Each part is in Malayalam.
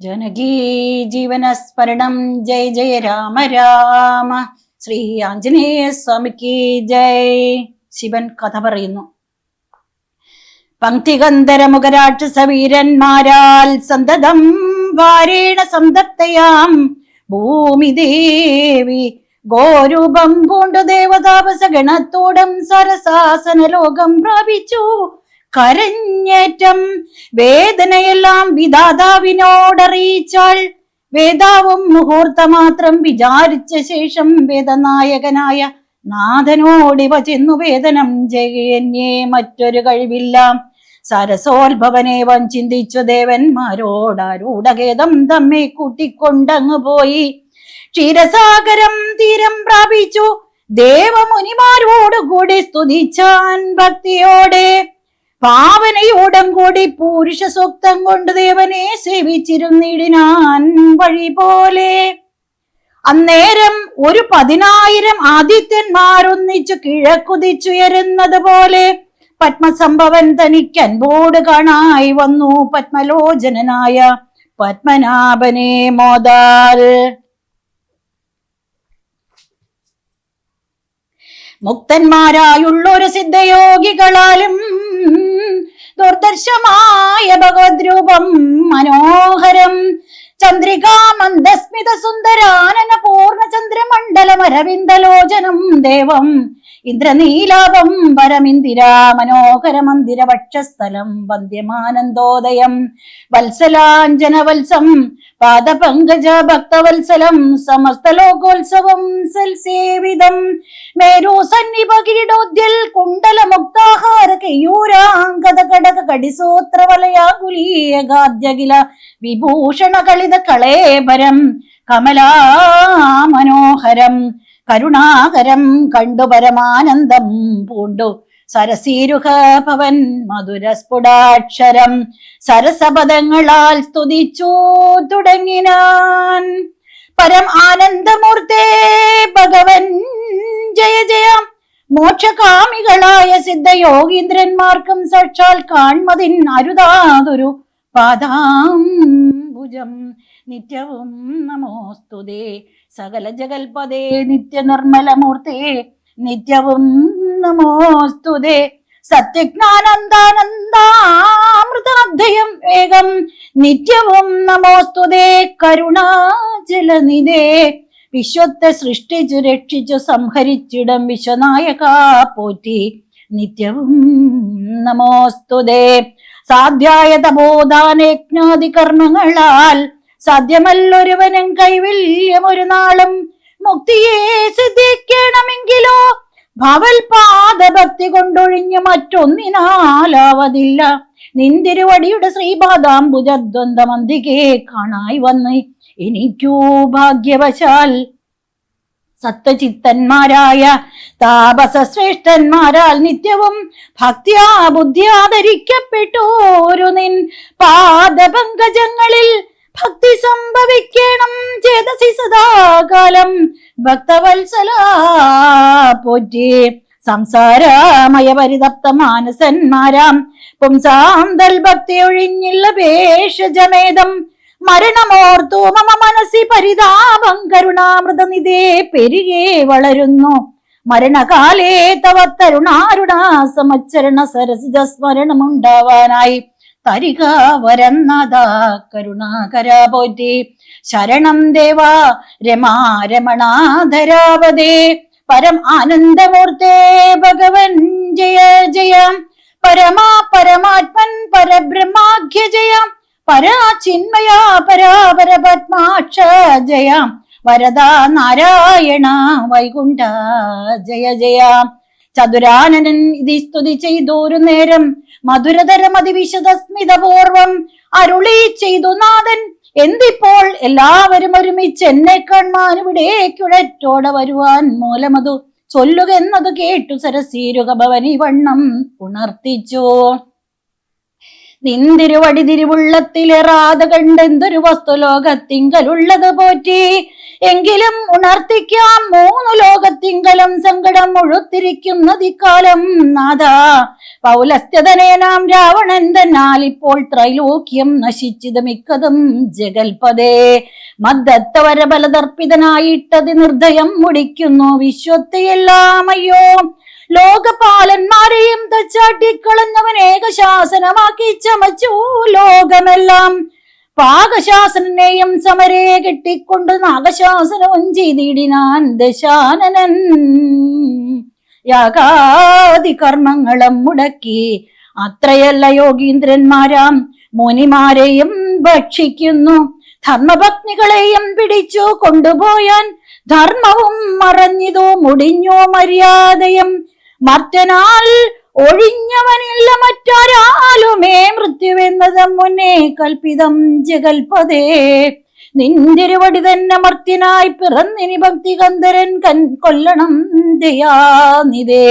ജനകീ ജീവനസ്മരണം. ജയ ജയ രാമ രാമ. ശ്രീ ആഞ്ജനേയ സ്വാമിക്ക് ജയ്. ശിവൻ കഥ പറയുന്നു. പങ്ക്തികന്ധരമുഖരാക്ഷസ വീരന്മാരാൽ സന്തതം വാരേണ സന്തപ്തയാം ഭൂമി ദേവി ഗോരൂപം പൂണ്ടു ദേവതാപസ സരസാസന ലോകം പ്രാപിച്ചു. കരഞ്ഞേറ്റം. വേദനയെല്ലാം വിധാതാവിനോടറിയിച്ചാൽ വേദാവും മുഹൂർത്തമാത്രം വിചാരിച്ച ശേഷം വേദനായകനായ നാഥനോടിവ ചെന്നു വേദനം ചെയ്യന്യേ മറ്റൊരു കഴിവില്ല. സരസോത്ഭവനേവം ചിന്തിച്ചു ദേവന്മാരോടാരൂഢഖേദം തമ്മെ കൂട്ടിക്കൊണ്ടങ്ങു പോയി. ക്ഷീരസാഗരം തീരം പ്രാപിച്ചു. ദേവമുനിമാരോടുകൂടി സ്തുതിച്ചാൻ ഭക്തിയോടെ പാവനയോടം കൂടി പുരുഷ സൂക്തം കൊണ്ട് ദേവനെ സേവിച്ചിരുന്നിടിനാൻ വഴി പോലെ. അന്നേരം ഒരു പതിനായിരം ആദിത്യന്മാരൊന്നിച്ചു കിഴക്കുതിച്ചുയരുന്നത് പോലെ പത്മസംഭവൻ തനിക്ക് അൻപോട് കാണായി വന്നു പത്മലോചനനായ പത്മനാഭനെ മോദാൽ. മുക്തന്മാരായുള്ളൊരു സിദ്ധയോഗികളാലും ദുർദർശമായ ഭഗവദ്രൂപം മനോഹരം. ചന്ദ്രികാ മന്ദസ്മിത സുന്ദരാനന പൂർണചന്ദ്രമണ്ഡലമരവിന്ദലോചനം ദേവം. ഇന്ദ്രനീലാപം പരമിന്ദിരാ മനോഹര മന്ദിര വക്ഷസ്ഥലം വന്ദ്യമാനന്ദോദയം. വത്സലാഞ്ജന വത്സം പാദപങ്കജ ഭക്തവത്സലം സമസ്ത ലോകോത്സവം സൽസേവിതം. മേരു സന്നിപ കിരീടോദ്യൽ കുണ്ടല മുക്താഹാര കയൂരാങ്കത കടിസോത്ര വലയാകുലീയഗാദ്യകില വിഭൂഷണ കളിത കളേബരം കമലാ മനോഹരം കരുണാകരം കണ്ടു പരമാനന്ദം പൂണ്ടു സരസീരുഹ ഭവൻ മധുരസ്ഫുടാക്ഷരം സരസപദങ്ങളാൽ സ്തുതിച്ചു തുടങ്ങിനാൻ. പരം ആനന്ദമൂർത്തേ ഭഗവൻ. ജയ ജയ. മോക്ഷകാമികളായ സിദ്ധയോഗീന്ദ്രന്മാർക്കും സാക്ഷാൽ കാൺമതിൻ അരുതാതൊരു പാദാംബുജം. നിത്യവും നമോസ്തുതേ സകല ജഗൽപദേ നിത്യ നിർമ്മലമൂർത്തേ നിത്യവും നമോസ്തുതേ സത്യജ്ഞാനന്ദാനന്ദാമൃതാധ്യം വേഗം. നിത്യവും നമോസ്തുതേ കരുണാജലനിധേ വിശ്വത്തെ സൃഷ്ടിച്ചു രക്ഷിച്ചു സംഹരിച്ചിടം വിശ്വനായക പോറ്റി. നിത്യവും നമോസ്തുതേ. സാധ്യായ തപോദാനയജ്ഞാതി കർമ്മങ്ങളാൽ സാധ്യമല്ലൊരുവനും കൈവല്യം ഒരു നാളും മുക്തിയെ സിദ്ധിക്കണമെങ്കിലോ ഭവൽ പാദഭക്തി കൊണ്ടൊഴിഞ്ഞു മറ്റൊന്നിനാലാവതില്ല. നിന്തിരുവടിയുടെ ശ്രീപാദാംബുജദ്വന്ദ്വമന്തികെ കാണായി വന്ന്. എനിക്കൂ ഭാഗ്യവശാൽ സത്വചിത്തന്മാരായ താപസശ്രേഷ്ഠന്മാരാൽ നിത്യവും ഭക്തിയാ ബുദ്ധിയാദരിക്കപ്പെട്ടോരു നിൻ പാദപങ്കജങ്ങളിൽ ഭക്തി സംഭവിക്കണം ചേതസി സദാകാലം. ഭക്തവത്സല പോറ്റി സംസാരമയ പരിതപ്ത മാനസന്മാരാം. പുംസാന്തൽ ഭക്തി ഒഴിഞ്ഞില്ല ഭേഷജമേദം മരണമോർത്തു മമ മനസ്സി പരിതാപം കരുണാമൃതനിധേ പെരുകെ വളരുന്നു. മരണകാലേ തവ തരുണാരുണാസമച്ചരണ സമച്ചരണ സരസിജ സ്മരണമുണ്ടാവാനായി തരിക വരന്നതാ കരുണാകര പോറ്റി ശരണം ദേവാ രമാ രമണാധരാവതേ പരം ആനന്ദമൂർത്തേ ഭഗവൻ ജയ ജയം. പരമാ പരമാത്മൻ പരബ്രഹ്മാഖ്യ ജയ. പരാചിന്മയ പരാപര പത്മാക്ഷ ജയാം. വരദ നാരായണ വൈകുണ്ഠ ജയ ജയ. ചതുരാനനൻ ഇതി സ്തുതി ചെയ്തോരു നേരം. മധുരതരം അതിവിശദസ്മിതപൂർവം അരുളി ചെയ്തു നാഥൻ. എന്തിപ്പോൾ എല്ലാവരും ഒരുമിച്ച് എന്നെ കാണാൻ ഇവിടേക്കുഴറ്റോടെ വരുവാൻ മൂലമതു. ചൊല്ലുക എന്നതു കേട്ടു സരസീരുക ഭവനി വണ്ണം ഉണർത്തിച്ചു നിന്തിരുവടി തിരുവുള്ളത്തിലെറാതെ കണ്ടെന്തൊരു വസ്തു ലോകത്തിങ്കലുള്ളത് പോറ്റി. എങ്കിലും ഉണർത്തിക്കാം മൂന്നു ലോകത്തിങ്കലും സങ്കടം മുഴുത്തിരിക്കുന്നതിക്കാലം നാഥ പൗലസ്ത്യതനെ നാം രാവണൻ തന്നാൽ ഇപ്പോൾ ത്രൈലോക്യം നശിച്ചത് മിക്കതും ജഗൽപദേ മദ്ദത്തവര ബലതർപ്പിതനായിട്ടത് നിർദ്ദയം മുടിക്കുന്നു വിശ്വത്തെയെല്ലാം. അയ്യോ ലോകപാലന്മാരെയും തച്ചാട്ടിക്കളഞ്ഞവൻ ഏകശാസനമാക്കി ചമച്ചു. ലോകമെല്ലാം പാകശാസനെയും സമരെ കെട്ടിക്കൊണ്ട് നാഗശാസനവും ചെയ്തിടിനാൻ ദശാനനൻ. യാഗാദി കർമ്മങ്ങളും മുടക്കി അത്രയല്ല യോഗീന്ദ്രന്മാരാം. മുനിമാരെയും ഭക്ഷിക്കുന്നു. ധർമ്മഭക്തികളെയും പിടിച്ചു കൊണ്ടുപോയാൻ ധർമ്മവും മറഞ്ഞിതോ മുടിഞ്ഞോ മര്യാദയും മർത്യനാൽ ഒഴിഞ്ഞവനില്ല മറ്റാരാലുമേ മൃത്യുവെന്നത് മുന്നേ കൽപ്പിതം ജഗൽപതേ. നിന്തിരുവടി തന്നെ മർത്തിനായി പിറന്നിനി ഭക്തികന്ധരൻ കൻ കൊല്ലണം ദയാനിതേ.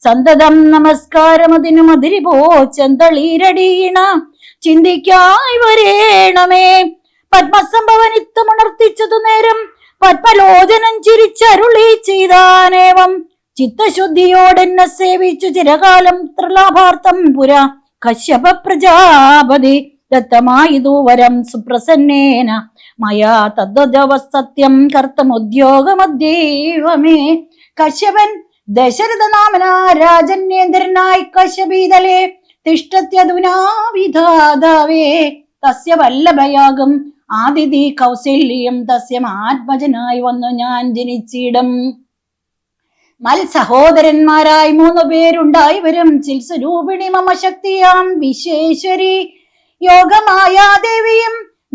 സന്തതം നമസ്കാരം അതിനു മതിരി പോ ചെന്തളീരടീണ ചിന്തിക്കായി വരേണമേ. പത്മസംഭവനിത്തമുണർത്തിച്ചതു നേരം പത്മലോചനം ചിരിച്ചരുളി ചെയ്താനേവം ചിത്തശുദ്ധിയോടെന്നെ സേവിച്ചു ചിരകാലം ത്രിലാഭാർത്ഥം പുര. കശ്യപ പ്രജാപതി ദത്തമായിതു വരം സുപ്രസന്നേന. മയാ തദ്വജവസത്യം കർത്തമുദ്യോഗമദ്യൈവമേ കശ്യപൻ ദശരഥനാമന രാജന്യേന്ദ്രനായി കശ്യപീതലേ തിഷ്ടത്യധുനാവിധാതാവേ തസ്യ വല്ലഭയാകും ആദിതി കൗസല്യം തസ്യം ആത്മജനായി വന്നു ഞാൻ ജനിച്ചിടം. മൽ സഹോദരന്മാരായി മൂന്ന് പേരുണ്ടായി. വരും ചിൽസ്വരൂപിണി മമ ശക്തിയാം വിശേശ്വരി യോഗമായ ദേവിയും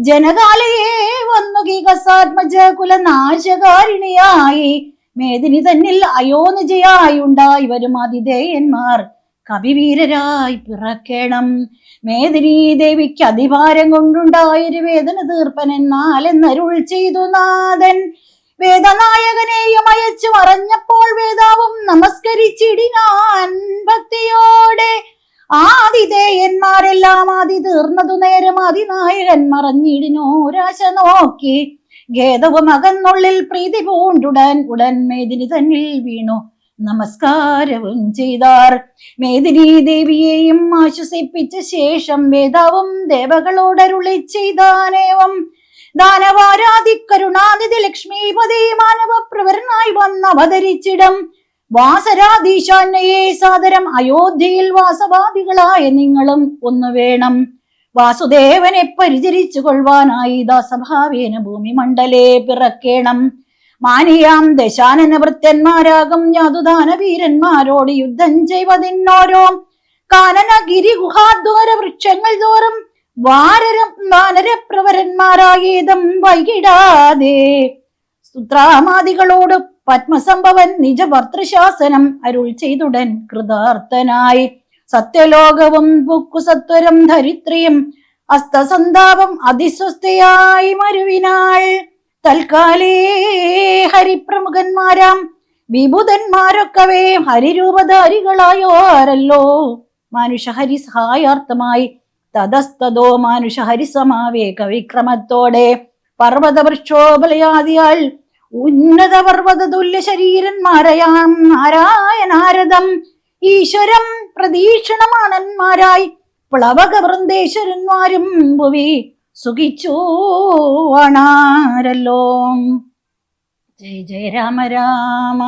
ജനകാലയെ വന്നു. കീകസാത്മജ കുലനാശകാരിണിയായി. മേദിനി തന്നിൽ അയോനിജയായി ഉണ്ടായി വരും അതിഥേയന്മാർ കവിവീരരായി പിറക്കണം. മേദിനി ദേവിക്ക് അധിഭാരം കൊണ്ടുണ്ടായൊരു വേദന തീർപ്പൻ എന്നാലെന്നരുൾ ചെയ്തു നാഥൻ. വേദനായകനെയും അയച്ചു മറഞ്ഞപ്പോൾ വേദാവും നമസ്കരിച്ചിടിനാൻ ഭക്തിയോടെ. ആദിതേയന്മാരെല്ലാം ആദി തീർന്നതു നേരം ആദിനായകൻ മറഞ്ഞിടിനോരാശ നോക്കി. ഖേദവും അകന്നുള്ളിൽ പ്രീതി പൂണ്ടുടൻ ഉടൻ മേദിനി തന്നിൽ വീണു. നമസ്കാരവും ചെയ്താർ. മേദിനി ദേവിയെയും ആശ്വസിപ്പിച്ച ശേഷം വേദാവും ദേവകളോടരുളി ചെയ്താനേവം. ദാനവാരാധി കരുണാനിധി ലക്ഷ്മീപതി മാനവ പ്രവരനായി വന്ന് അവതരിച്ചിടം. വാസരാധീശാന്നയെ സാദരം അയോധ്യയിൽ വാസവാദികളായ നിങ്ങളും ഒന്ന് വേണം. വാസുദേവനെ പരിചരിച്ചു കൊള്ളുവാനായി ദാസഭാവേന ഭൂമി മണ്ഡലേ പിറക്കേണം. മാനിയാം ദശാനന വൃത്യന്മാരാകും യാതുദാന വീരന്മാരോട് യുദ്ധം ചെയ്വതിന്നോരോ. കാനന ഗിരി ഗുഹാദ്വാര വൃക്ഷങ്ങൾ തോറും വാരരം വാനരപ്രവരന്മാരായേതം വൈകിടാതെ. സുത്രാമാദികളോട് പത്മസംഭവൻ നിജഭർത്തൃശാസനം അരുൾ ചെയ്തുടൻ കൃതാർത്ഥനായി. സത്യലോകവും ബുക്കു സത്വരം ധരിത്രിയും അസ്തസന്താപം അതിസ്വസ്ഥയായി മരുവിനാൾ. തൽക്കാലേ ഹരിപ്രമുഖന്മാരാം വിഭുതന്മാരൊക്കവേ ഹരിരൂപധാരികളായോരല്ലോ. മനുഷ്യഹരി സഹായാർത്ഥമായി തതസ്തതോ മാനുഷ ഹരിസമാവേക വിക്രമത്തോടെ പർവത വൃക്ഷോപലയാദിയാൽ ഉന്നത പർവത തുല്യ ശരീരന്മാരയാം നാരായണാരദം ഈശ്വരം പ്രതീക്ഷണമാണന്മാരായി പ്ലവക വൃന്ദേശ്വരന്മാരും ഭുവി സുഖിച്ചു ആണാരല്ലോ ജയ ജയ രാമ രാമ.